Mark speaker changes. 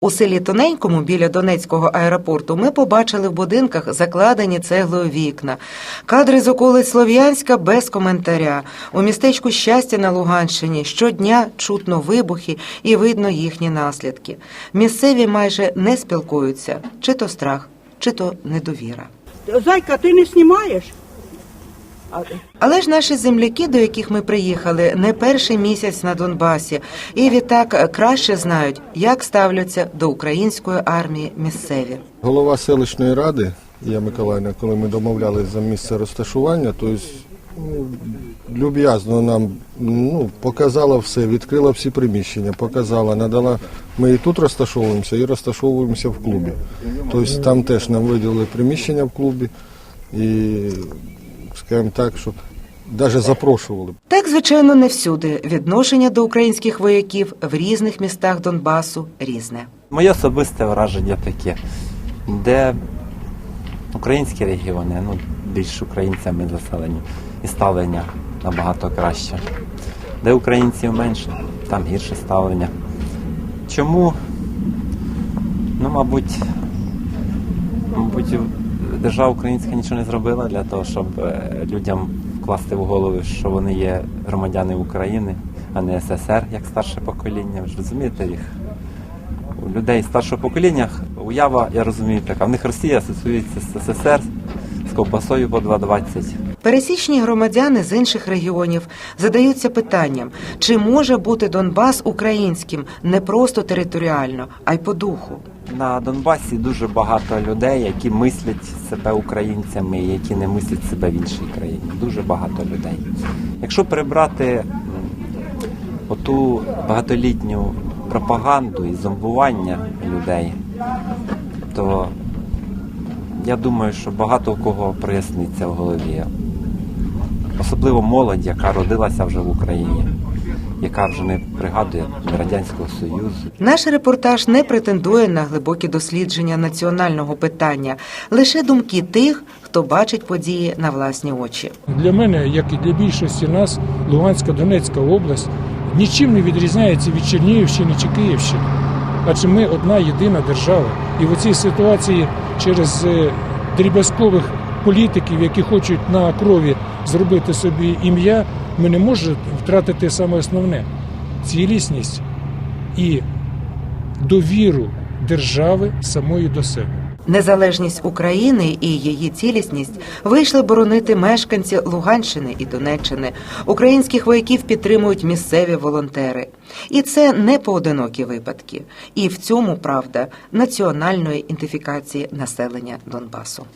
Speaker 1: У селі Тоненькому біля Донецького аеропорту ми побачили в будинках закладені цеглою вікна. Кадри з околиць Слов'янська без коментаря. У містечку щастя на Луганщині щодня чутно вибухи і видно їхні наслідки. Місцеві майже не спілкуються, чи то страх, чи то недовіра.
Speaker 2: Зайка, ти не знімаєш?
Speaker 1: Але ж наші земляки, до яких ми приїхали, не перший місяць на Донбасі, і відтак краще знають, як ставляться до української армії місцеві.
Speaker 3: Голова селищної ради, я Миколаївна, коли ми домовлялися за місце розташування, то ну, люб'язно нам ну, показала все, відкрила всі приміщення, показала, надала. Ми і тут розташовуємося, і розташовуємося в клубі. Тобто там теж нам виділили приміщення в клубі і, скажімо так, щоб навіть запрошували.
Speaker 1: Так, звичайно, не всюди. Відношення до українських вояків в різних містах Донбасу різне.
Speaker 4: Моє особисте враження таке, де українські регіони, ну, більш українцями заселені, і ставлення набагато краще. Де українців менше, там гірше ставлення. Чому? Ну, мабуть, мабуть, держава українська нічого не зробила для того, щоб е, людям вкласти в голови, що вони є громадяни України, а не СССР, як старше покоління. Ви ж розумієте їх? у людей старшого покоління уява, я розумію, така. В них Росія асоціюється з СССР з ковбасою по 2,20.
Speaker 1: Пересічні громадяни з інших регіонів задаються питанням, чи може бути Донбас українським не просто територіально, а й по духу.
Speaker 4: На Донбасі дуже багато людей, які мислять себе українцями, які не мислять себе в іншій країні. Дуже багато людей. Якщо прибрати оту багатолітню пропаганду і зомбування людей, то я думаю, що багато у кого проясниться в голові. Особливо молодь, яка родилася вже в Україні, яка вже не пригадує Радянського Союзу.
Speaker 1: Наш репортаж не претендує на глибокі дослідження національного питання, лише думки тих, хто бачить події на власні очі.
Speaker 5: Для мене, як і для більшості нас, Луганська Донецька область нічим не відрізняється від Чернігівщини чи Київщини. Адже ми одна єдина держава. І в цій ситуації через е, дріб'язкових політиків, які хочуть на крові зробити собі ім'я, ми не можемо втратити саме основне цілісність і довіру держави самої до себе.
Speaker 1: Незалежність України і її цілісність вийшли боронити мешканці Луганщини і Донеччини. Українських вояків підтримують місцеві волонтери, і це не поодинокі випадки. І в цьому правда національної ідентифікації населення Донбасу.